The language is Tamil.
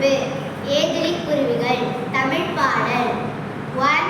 குறிப்பு ஏதிலி குருவிகள் தமிழ் பாடல். ஒன்